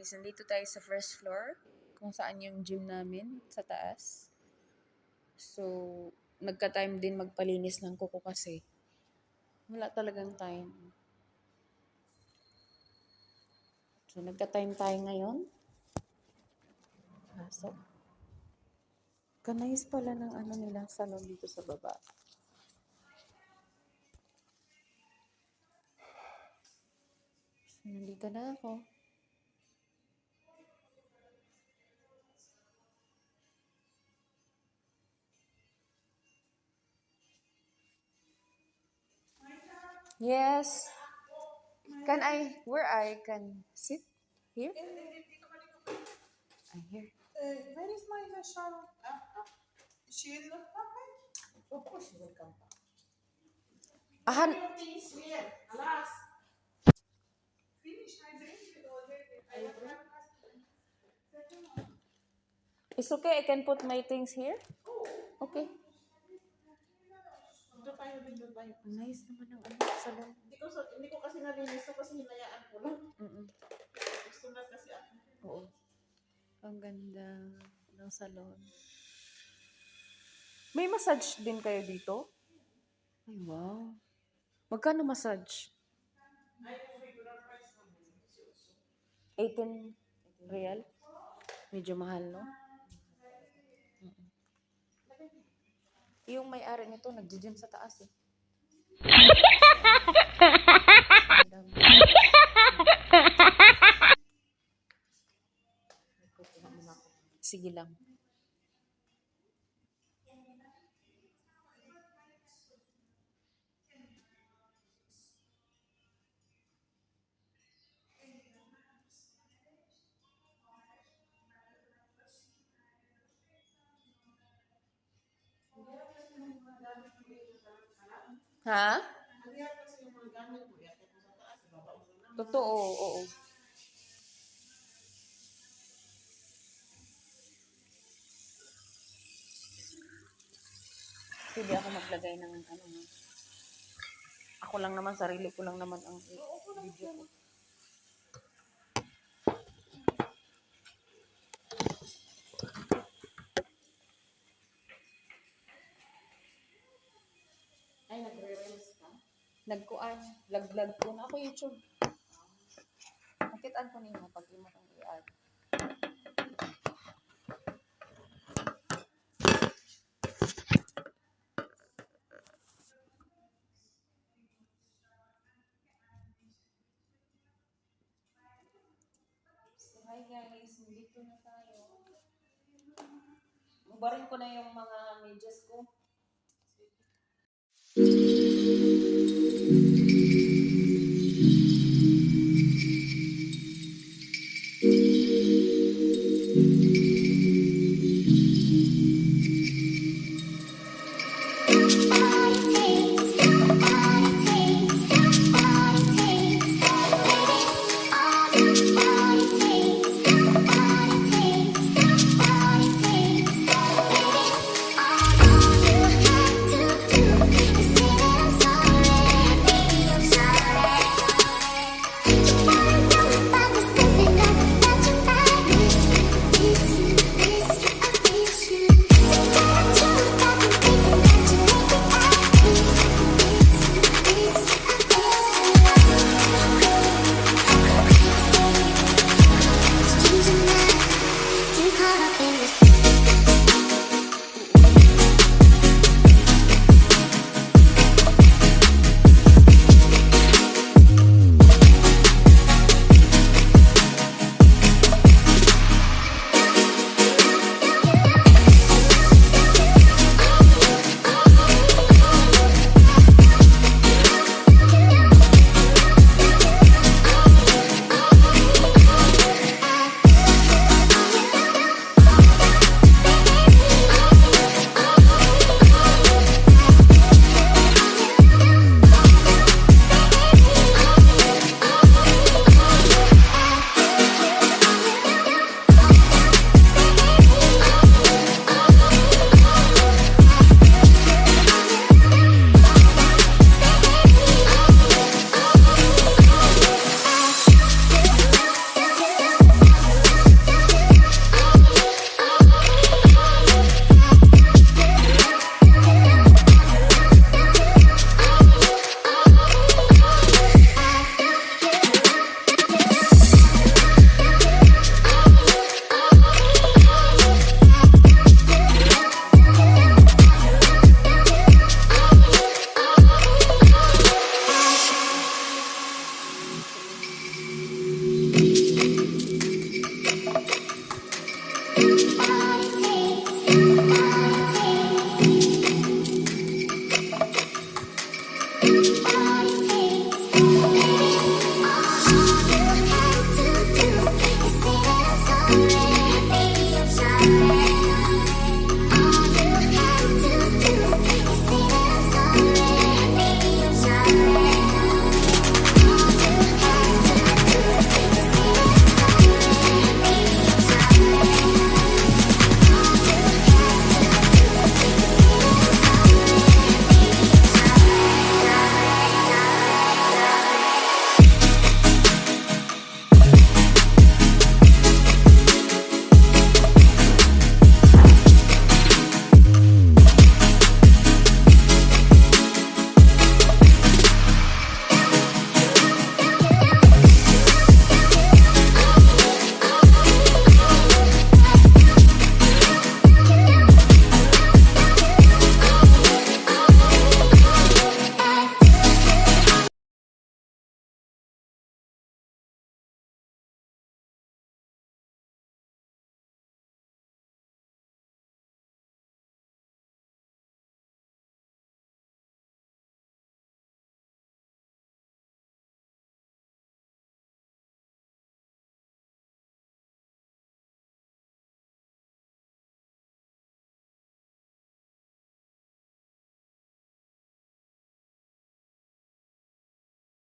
guys, nandito tayo sa first floor kung saan yung gym namin sa taas. So, nagka-time din magpalinis ng kuko kasi wala talagang time. So, nagka-time tayo ngayon. Pasok. Kanayos pala ng ano nilang salon dito sa baba. So, nandito na ako. Yes. Can I, where I can sit? Here? I'm here. Uh, where is my Sharon? Uh, uh, she will not come back? Of course she will come back. Ahan, Your here. Finish, I bring already. I have it's okay, I can put my things here? Okay. Doon tayo. Nice naman ang ano, salon. Hindi ko, sa- hindi ko kasi nalinis to kasi hinayaan ko lang. Mm-mm. Gusto na kasi ako. Oo. Ang ganda ng salon. May massage din kayo dito? Ay, wow. Magkano massage? 18 real? Medyo mahal, no? Yung may-ari nito, nagji-gym sa taas eh. Sige lang. Na. Totoo, oo. Pwede ako maglagay ng ano ha. Ako lang naman, sarili ko lang naman ang video ko. Nagkuan, lag-lag ko na ako YouTube. Nakitaan ko ninyo pag imo kang i-add. So, hi guys, nandito na tayo. Ubarin ko na yung mga medyas ko.